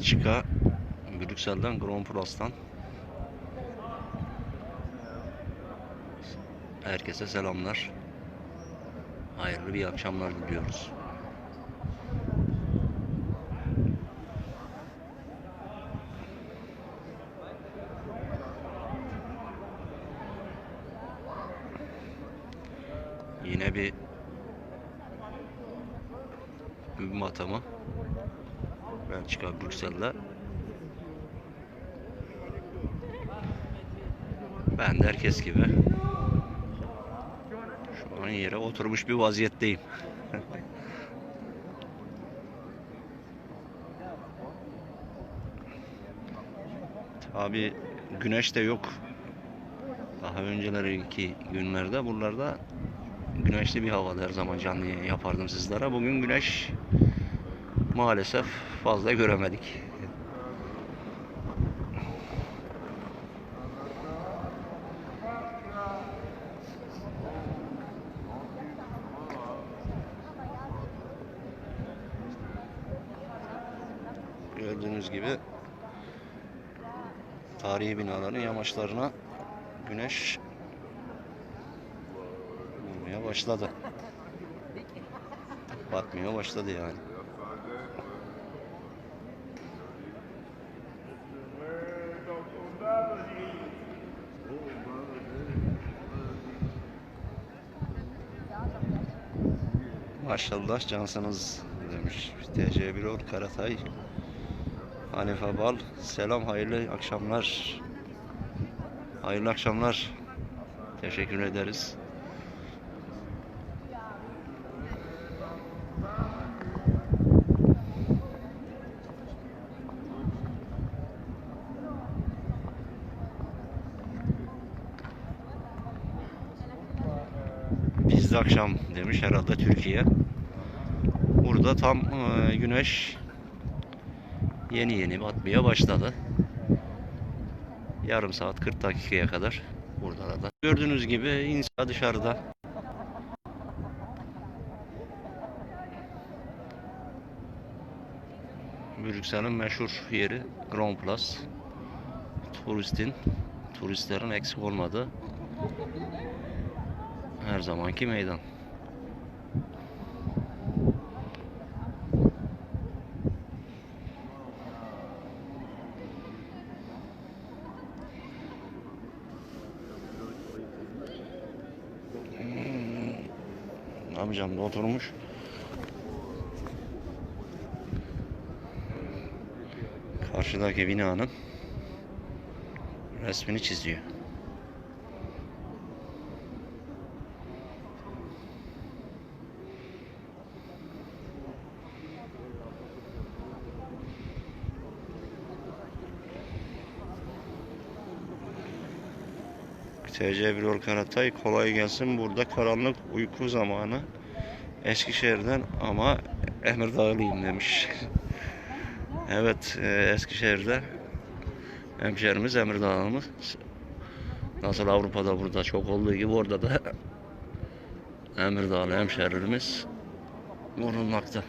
Belçika, Brüksel'den, Grand Plus'tan. Herkese selamlar. Hayırlı bir akşamlar diliyoruz. Yine bir gün atımı. Brüksel'de. Ben de herkes gibi şu an yere oturmuş bir vaziyetteyim. Tabi güneş de yok. Daha öncelerki günlerde buralarda güneşli bir havada her zaman canlı yapardım sizlere. Bugün güneş maalesef fazla göremedik. Gördüğünüz gibi tarihi binaların yamaçlarına güneş vurmaya başladı. Batmaya başladı yani. Maşallah cansınız demiş. TC1 Or Karatay. Hanife Bal. Selam hayırlı akşamlar. Hayırlı akşamlar. Teşekkür ederiz. Bizde akşam demiş herhalde Türkiye. Burada tam e, güneş yeni yeni batmaya başladı. Yarım saat 40 dakikaya kadar burada da. Gördüğünüz gibi insan dışarıda. Brüksel'in meşhur yeri Grand Place. Turistin, turistlerin eksik olmadığı her zamanki meydan. Hmm, Amcam da oturmuş. Karşıdaki binanın resmini çiziyor. TC Bilor Karatay kolay gelsin. Burada karanlık uyku zamanı. Eskişehir'den ama Emirdağlıyım demiş. evet e, Eskişehir'de hemşerimiz Emirdağlımız. Nasıl Avrupa'da burada çok olduğu gibi orada da Emirdağlı hemşerilerimiz bulunmakta.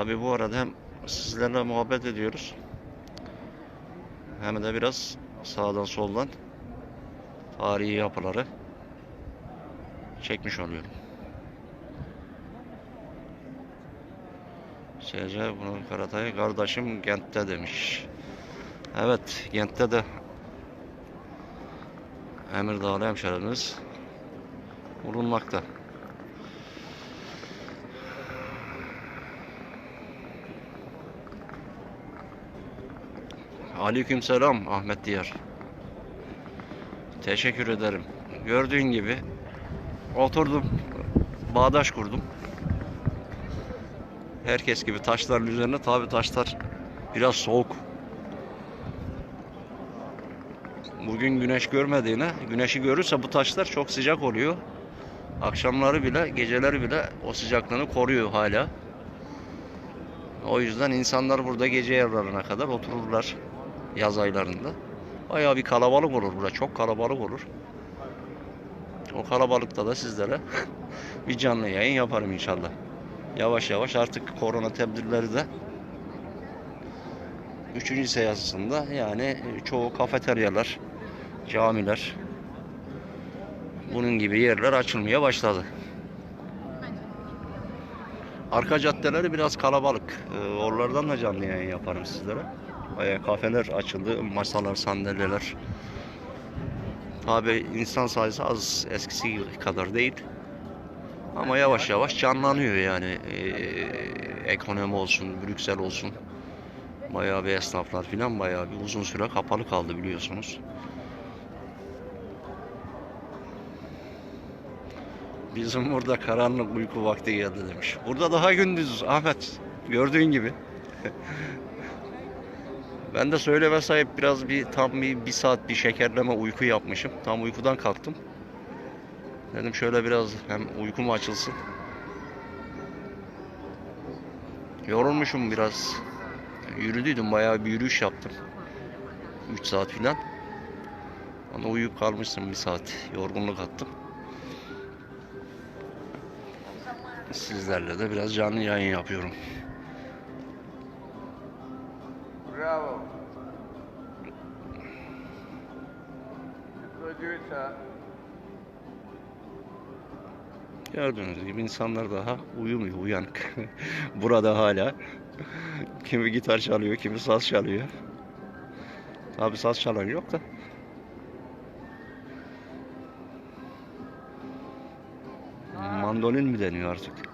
Tabi bu arada hem sizlerle muhabbet ediyoruz. Hem de biraz sağdan soldan tarihi yapıları çekmiş oluyorum. SC bunu Karatay kardeşim Gent'te demiş. Evet Gent'te de Emirdağlı hemşerimiz bulunmakta. Aleykümselam Ahmet Diyar. Teşekkür ederim. Gördüğün gibi oturdum, bağdaş kurdum. Herkes gibi taşların üzerine tabi taşlar biraz soğuk. bugün güneş görmediğine, güneşi görürse bu taşlar çok sıcak oluyor. Akşamları bile, geceleri bile o sıcaklığını koruyor hala. O yüzden insanlar burada gece yarılarına kadar otururlar yaz aylarında. Bayağı bir kalabalık olur burada. Çok kalabalık olur. O kalabalıkta da sizlere bir canlı yayın yaparım inşallah. Yavaş yavaş artık korona tedbirleri de Üçüncü seansında yani çoğu kafeteryalar, camiler bunun gibi yerler açılmaya başladı. Arka caddeleri biraz kalabalık. Ee, oralardan da canlı yayın yaparım sizlere. Bayağı kafeler açıldı, masalar, sandalyeler. Tabi insan sayısı az eskisi kadar değil. Ama yavaş yavaş canlanıyor yani. Ee, ekonomi olsun, Brüksel olsun. Bayağı bir esnaflar filan bayağı bir uzun süre kapalı kaldı biliyorsunuz. Bizim burada karanlık uyku vakti geldi demiş. Burada daha gündüz Ahmet. Gördüğün gibi. ben de söyleme sahip biraz bir tam bir, bir saat bir şekerleme uyku yapmışım. Tam uykudan kalktım. Dedim şöyle biraz hem uykum açılsın. Yorulmuşum biraz. Yürüdüydüm bayağı bir yürüyüş yaptım. 3 saat filan. Ama uyuyup kalmıştım bir saat. Yorgunluk attım. Sizlerle de biraz canlı yayın yapıyorum. Gördüğünüz gibi insanlar daha uyumuyor, uyanık. Burada hala kimi gitar çalıyor, kimi saz çalıyor. Tabi saz çalan yok da. Mandolin mi deniyor artık?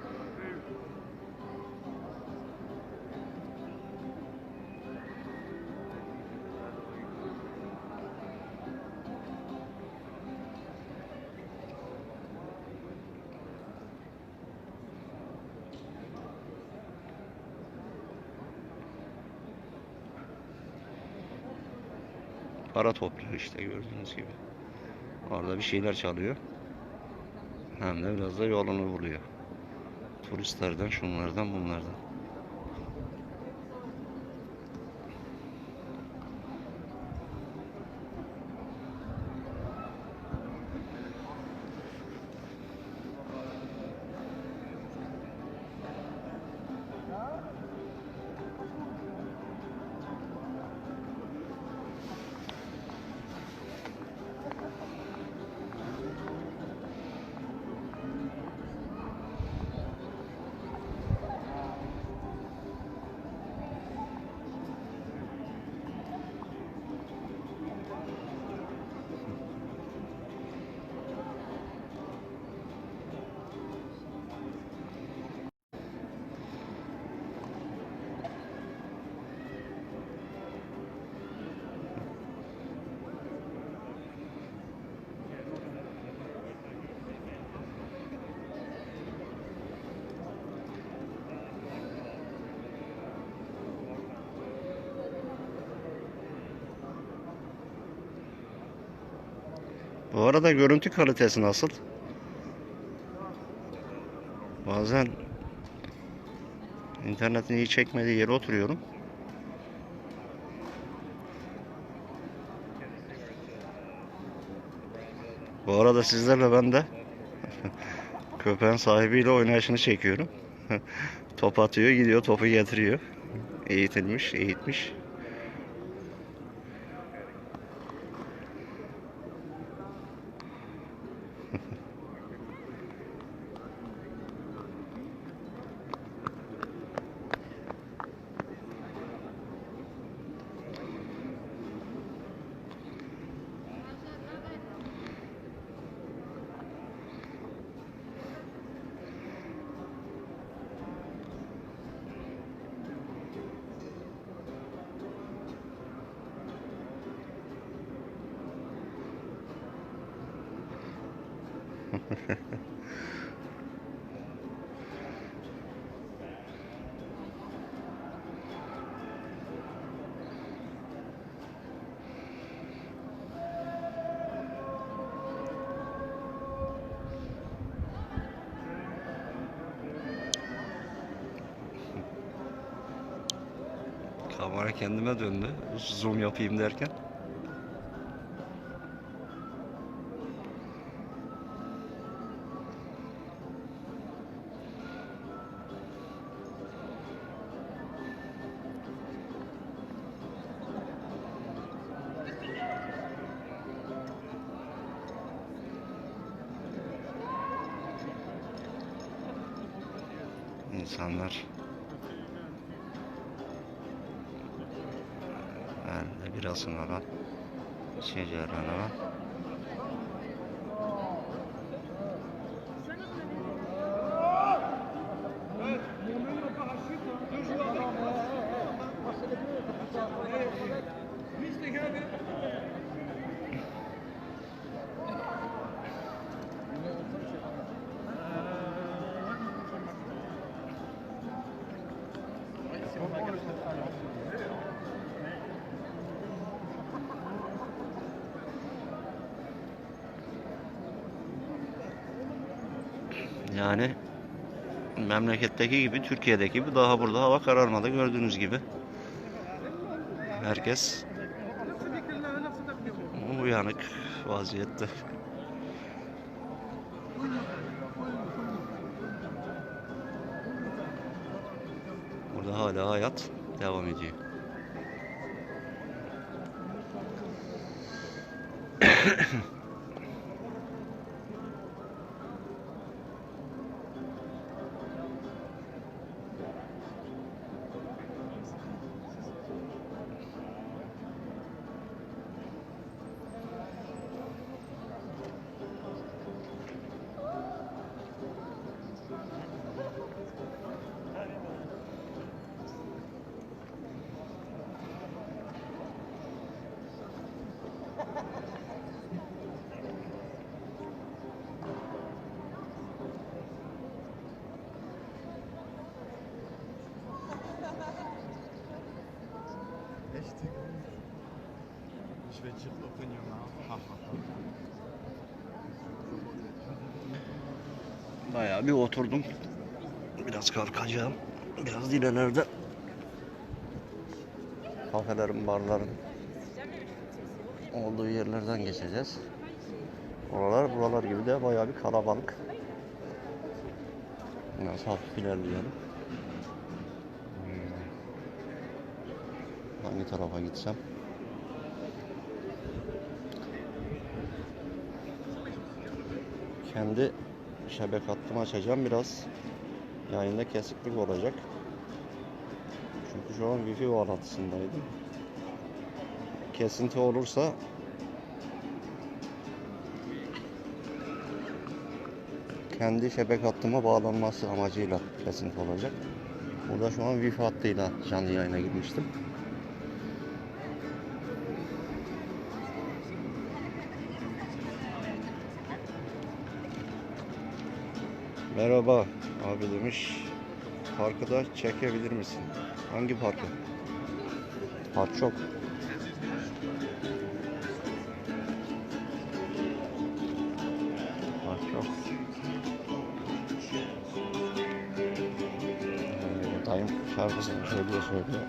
Para topluyor işte gördüğünüz gibi. Orada bir şeyler çalıyor. Hem de biraz da yolunu buluyor. Turistlerden, şunlardan, bunlardan. Bu arada görüntü kalitesi nasıl? Bazen internetin iyi çekmediği yere oturuyorum. Bu arada sizlerle ben de köpeğin sahibiyle oynayışını çekiyorum. Top atıyor, gidiyor, topu getiriyor. Eğitilmiş, eğitmiş. Kamera kendime döndü. Zoom yapayım derken. Memleketteki gibi Türkiye'deki gibi daha burada hava kararmadı gördüğünüz gibi. Herkes uyanık vaziyette. Burada hala hayat devam ediyor. Echt? Hier open your mouth. Bayağı bir oturdum. Biraz kalkacağım. Biraz ilerlerde kafelerin, barların olduğu yerlerden geçeceğiz. Oralar buralar gibi de bayağı bir kalabalık. Biraz hafif ilerleyelim. Hmm. Hangi tarafa gitsem? Kendi şebek hattımı açacağım. Biraz yayında kesiklik olacak. Çünkü şu an wifi bağlantısındaydım. Kesinti olursa kendi şebek hattıma bağlanması amacıyla kesinti olacak. Burada şu an wifi hattıyla canlı yayına girmiştim. Merhaba abi demiş. Parkı da çekebilir misin? Hangi parkı? Park çok. Park çok. Ee, Dayım şarkısını söylüyor söylüyor.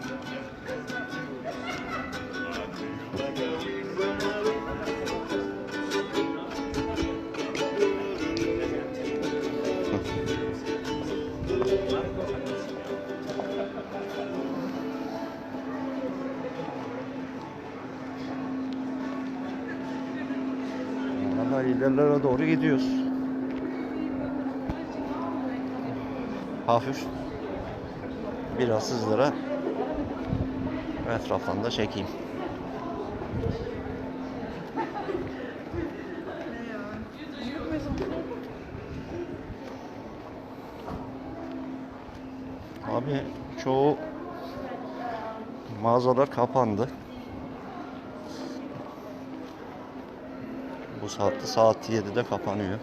Valla ilerlere doğru gidiyoruz. Hafif biraz sizlere etraftan da çekeyim. Abi çoğu mağazalar kapandı. Bu saatte saat 7'de kapanıyor.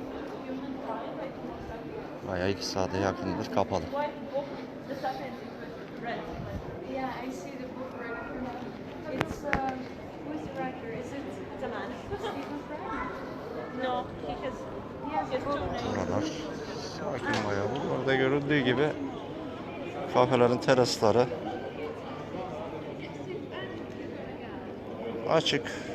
Bayağı 2 saate yakındır kapalı. Buralar sakin bayağı. Burada görüldüğü gibi kafelerin terasları açık.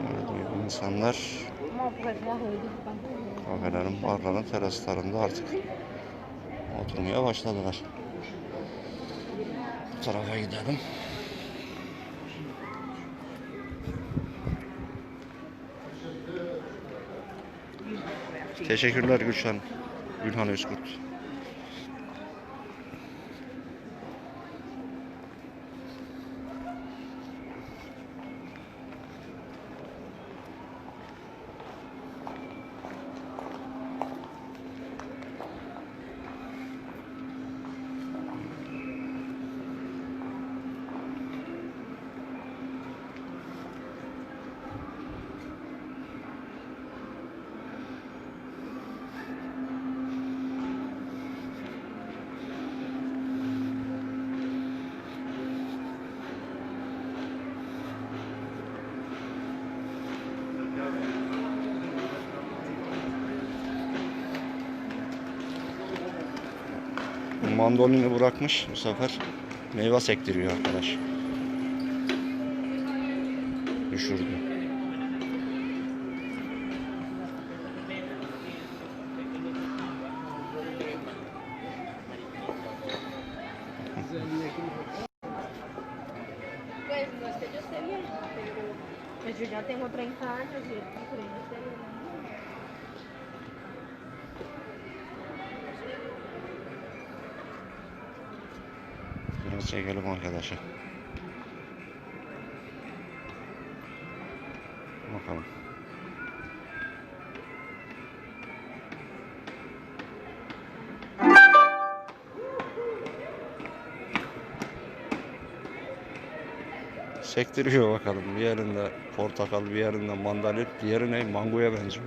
Evet, insanlar kafelerin, barların teraslarında artık oturmaya başladılar. Bu tarafa gidelim. Teşekkürler Gülşen. Gülhan Özkurt. Mandolini bırakmış bu sefer meyve sektiriyor arkadaş. Düşürdü. Pues no es que yo esté çekelim arkadaşa. Bakalım. Sektiriyor bakalım. Bir yerinde portakal, bir yerinde mandalina, diğeri ne? Mangoya benziyor.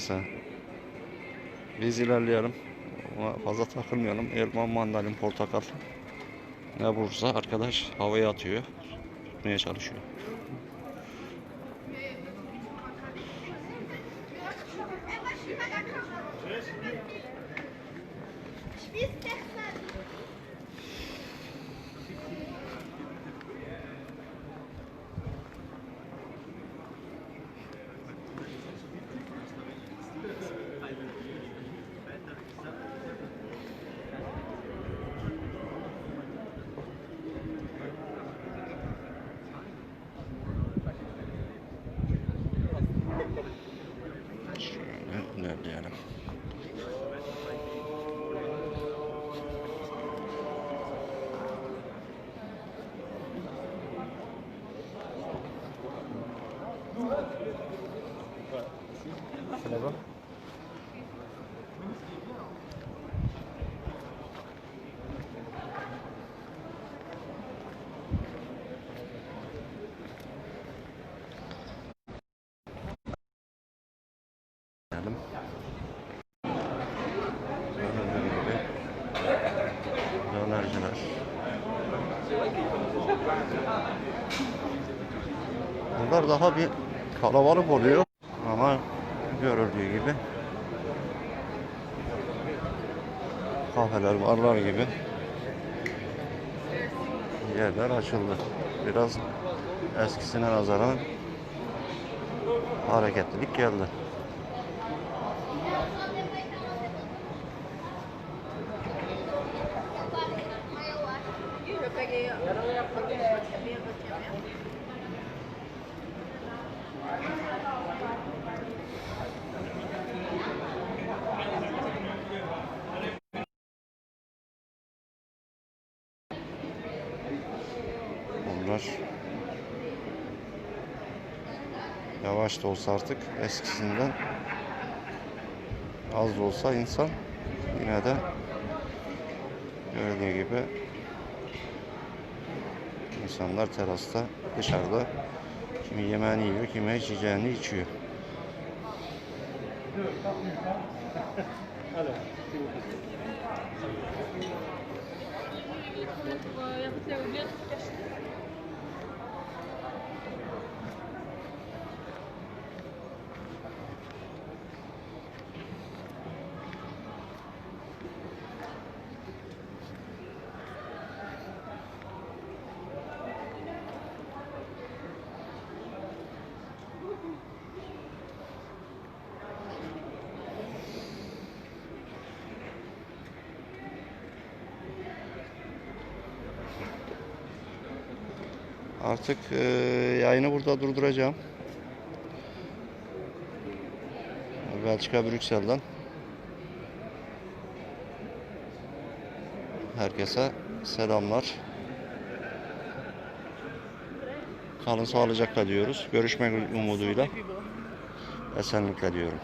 Neyse. Biz ilerleyelim. Ona fazla takılmayalım. Elma, mandalin, portakal. Ne bulursa arkadaş havaya atıyor. Tutmaya çalışıyor. Gibi dönerciler. Bunlar daha bir kalabalık oluyor ama görüldüğü gibi kafeler, barlar gibi yerler açıldı. Biraz eskisine nazaran hareketlilik geldi. Yavaş da olsa artık eskisinden az da olsa insan yine de gördüğü gibi insanlar terasta dışarıda kimi yemeğini yiyor kimi içeceğini içiyor. Artık eee, yayını burada durduracağım. Belçika Brüksel'den herkese selamlar. Kalın sağlıcakla diyoruz. Görüşmek umuduyla. Esenlikle diyorum.